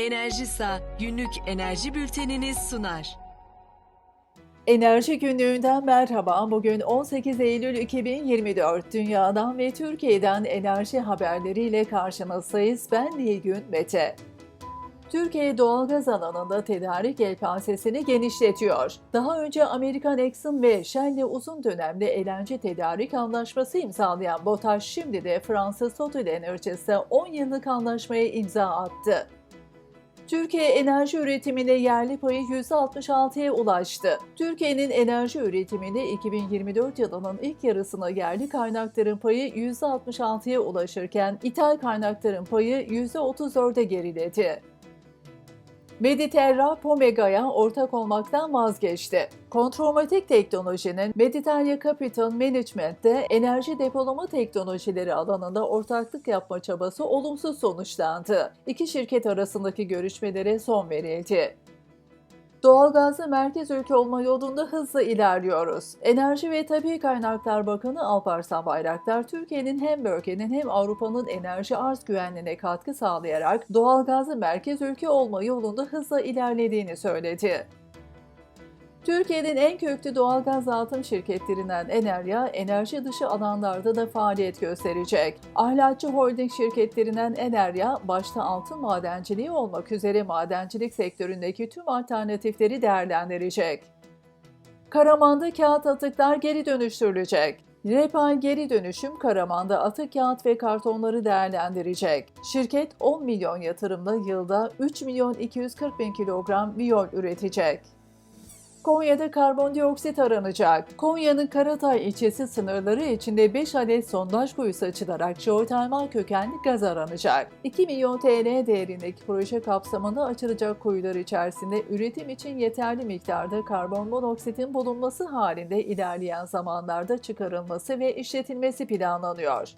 Enerjisa günlük enerji bülteniniz sunar. Enerji günlüğünden merhaba. Bugün 18 Eylül 2024. Dünyadan ve Türkiye'den enerji haberleriyle karşınızdayız. Ben Nilgün Mete. Türkiye doğalgaz alanında tedarik yelpazesini genişletiyor. Daha önce Amerikan Exxon ve Shell'le uzun dönemli eğlence tedarik anlaşması imzalayan BOTAŞ şimdi de Fransız Total Enerjies'e 10 yıllık anlaşmaya imza attı. Türkiye enerji üretiminde yerli payı %66'ya ulaştı. Türkiye'nin enerji üretiminde 2024 yılının ilk yarısına yerli kaynakların payı %66'ya ulaşırken ithal kaynakların payı %34'e geriledi. Mediterra Pomega'ya ortak olmaktan vazgeçti. Kontromatik teknolojinin Mediterya Capital Management'te enerji depolama teknolojileri alanında ortaklık yapma çabası olumsuz sonuçlandı. İki şirket arasındaki görüşmelere son verildi. Doğalgazlı merkez ülke olma yolunda hızla ilerliyoruz. Enerji ve Tabi Kaynaklar Bakanı Alparslan Bayraktar, Türkiye'nin hem bölgenin hem Avrupa'nın enerji arz güvenliğine katkı sağlayarak doğalgazlı merkez ülke olma yolunda hızla ilerlediğini söyledi. Türkiye'nin en köklü doğalgaz dağıtım şirketlerinden Enerya, enerji dışı alanlarda da faaliyet gösterecek. Ahlatçı Holding şirketlerinden Enerya, başta altın madenciliği olmak üzere madencilik sektöründeki tüm alternatifleri değerlendirecek. Karaman'da kağıt atıklar geri dönüştürülecek. Repal Geri Dönüşüm Karaman'da atık kağıt ve kartonları değerlendirecek. Şirket 10 milyon yatırımla yılda 3 milyon 240 bin kilogram biyol üretecek. Konya'da karbondioksit aranacak. Konya'nın Karatay ilçesi sınırları içinde 5 adet sondaj kuyusu açılarak jeotermal kökenli gaz aranacak. 2 milyon TL değerindeki proje kapsamında açılacak kuyular içerisinde üretim için yeterli miktarda karbon monoksitin bulunması halinde ilerleyen zamanlarda çıkarılması ve işletilmesi planlanıyor.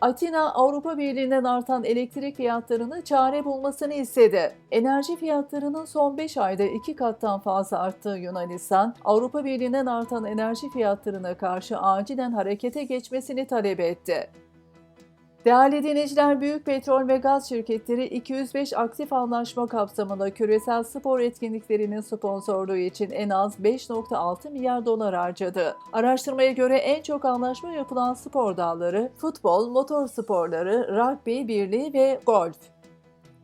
Atina, Avrupa Birliği'nden artan elektrik fiyatlarını çare bulmasını istedi. Enerji fiyatlarının son 5 ayda 2 kattan fazla arttığı Yunanistan, Avrupa Birliği'nden artan enerji fiyatlarına karşı acilen harekete geçmesini talep etti. Değerli dinleyiciler, büyük petrol ve gaz şirketleri 205 aktif anlaşma kapsamında küresel spor etkinliklerinin sponsorluğu için en az 5.6 milyar dolar harcadı. Araştırmaya göre en çok anlaşma yapılan spor dalları futbol, motor sporları, rugby birliği ve golf.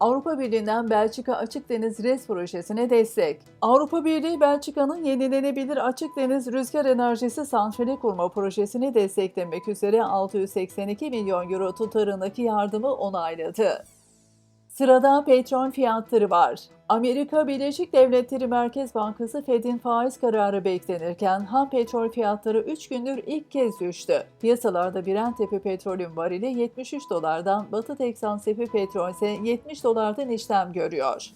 Avrupa Birliği'nden Belçika Açık Deniz RES projesine destek. Avrupa Birliği Belçika'nın yenilenebilir açık deniz rüzgar enerjisi santrali kurma projesini desteklemek üzere 682 milyon euro tutarındaki yardımı onayladı. Sırada petrol fiyatları var. Amerika Birleşik Devletleri Merkez Bankası Fed'in faiz kararı beklenirken ham petrol fiyatları 3 gündür ilk kez düştü. Piyasalarda Brent tepe petrolün varili 73 dolardan, Batı Teksan sepi petrol ise 70 dolardan işlem görüyor.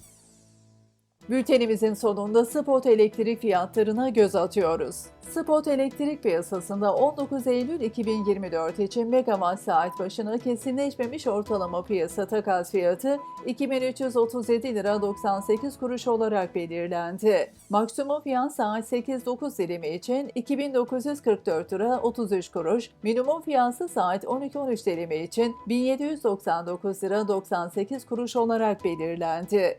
Bültenimizin sonunda spot elektrik fiyatlarına göz atıyoruz. Spot elektrik piyasasında 19 Eylül 2024 için megawatt saat başına kesinleşmemiş ortalama piyasa takas fiyatı 2337 lira 98 kuruş olarak belirlendi. Maksimum fiyat saat 8-9 dilimi için 2944 lira 33 kuruş, minimum fiyatı saat 12-13 dilimi için 1799 lira 98 kuruş olarak belirlendi.